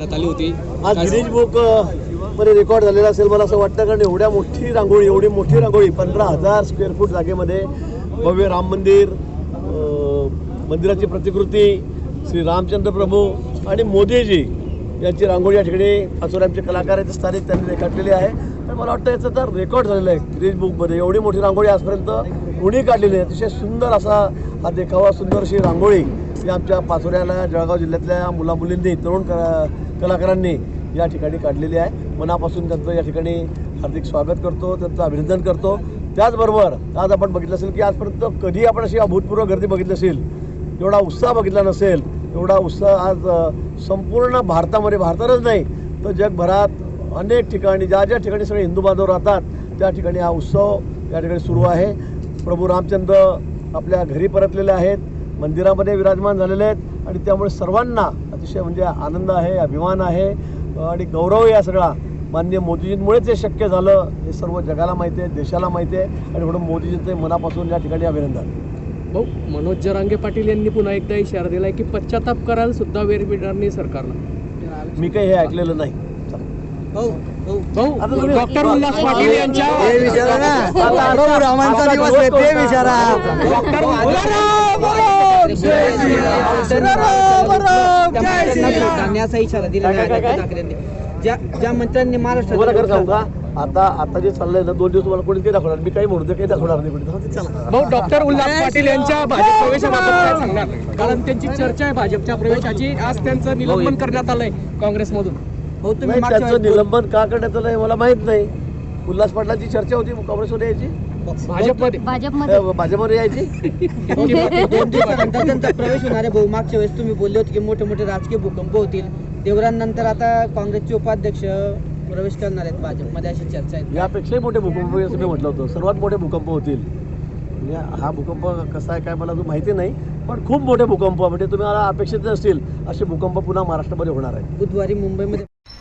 आली होती. आज गिरीज बुकमध्ये रेकॉर्ड झालेला असेल मला असं वाटतं कारण एवढ्या मोठी रांगोळी एवढी मोठी रांगोळी पंधरा हजार स्क्वेअर फूट जागेमध्ये भव्य राम मंदिर मंदिराची प्रतिकृती श्री रामचंद्र प्रभू आणि मोदीजी यांची रांगोळी या ठिकाणी पाचोऱ्यांचे कलाकार आहेत स्थानिक त्यांनी रेखाटलेली आहे. तर मला वाटतं याचं तर रेकॉर्ड झालेलं आहे गिरीज बुकमध्ये एवढी मोठी रांगोळी आजपर्यंत कोणी काढलेली आहे. अतिशय सुंदर असा हा देखावा सुंदर अशी रांगोळी हे आमच्या पाचोऱ्याला जळगाव जिल्ह्यातल्या मुलामुलींनी तरुण कला कलाकारांनी या ठिकाणी काढलेली आहे. मनापासून त्यांचं या ठिकाणी हार्दिक स्वागत करतो त्यांचं अभिनंदन करतो. त्याचबरोबर आज आपण बघितलं असेल की आजपर्यंत कधी आपण अशी अभूतपूर्व गर्दी बघितली असेल एवढा उत्साह बघितला नसेल एवढा उत्साह आज संपूर्ण भारतामध्ये भारतातच नाही तर जगभरात अनेक ठिकाणी ज्या ज्या ठिकाणी सगळे हिंदू बांधव राहतात त्या ठिकाणी हा उत्सव या ठिकाणी सुरू आहे. प्रभू रामचंद्र आपल्या घरी परतलेले आहेत. मंदिरामध्ये विराजमान झालेले आहेत आणि त्यामुळे सर्वांना अतिशय म्हणजे आनंद आहे अभिमान आहे आणि गौरव या सगळा. माननीय मोदीजींमुळेच हे शक्य झालं. हे सर्व जगाला माहिती आहे देशाला माहिती आहे आणि म्हणून मोदीजींचं मनापासून या ठिकाणी अभिनंदन. भाऊ मनोज जरांगे पाटील यांनी पुन्हा एकदा इशारा दिलाय की पश्चाताप कराल सुद्धा वेळ मिळणार नाही सरकारला. मी काही हे ऐकलेलं नाही. डॉक्टर उल्हास पाटील यांच्या ते इशारा ठाकरेंनी. ज्या ज्या मंत्र्यांनी महाराष्ट्रात आता आता जे चाललंय ना दोन दिवस तुम्हाला कोणी काही दाखवणार मी काही म्हणू दे काही दाखवणार नाही. भाऊ डॉक्टर उल्हास पाटील यांच्या भाजप प्रवेशाबाबत काय सांगणार? कारण त्यांची चर्चा आहे भाजपच्या प्रवेशाची. आज त्यांचं निलंबन करण्यात आलंय काँग्रेसमधून. हो तुम्ही त्यांचं निलंबन का करण्यात आलं हे मला माहीत नाही. उल्हास पाटलांची चर्चा होती काँग्रेसमध्ये यायची? भाजपमध्ये. भाजपमध्ये. भाजपमध्ये. यायची दोन दिवसानंतर त्यांचा प्रवेश होणार आहे भाऊ मागच्या वेळेस तुम्ही बोलले होते की मोठे मोठे राजकीय भूकंप होतील. देवरांनंतर आता काँग्रेसचे उपाध्यक्ष प्रवेश करणार आहेत भाजपमध्ये अशी चर्चा आहे. यापेक्षाही मोठे भूकंप होईल असं मी म्हटलं होतं. सर्वात मोठे भूकंप होतील. म्हणजे हा भूकंप कसा आहे काय मला अजून माहिती नाही पण खूप मोठे भूकंप म्हणजे तुम्हाला अपेक्षित असतील असे भूकंप पुन्हा महाराष्ट्रामध्ये होणार आहे बुधवारी मुंबईमध्ये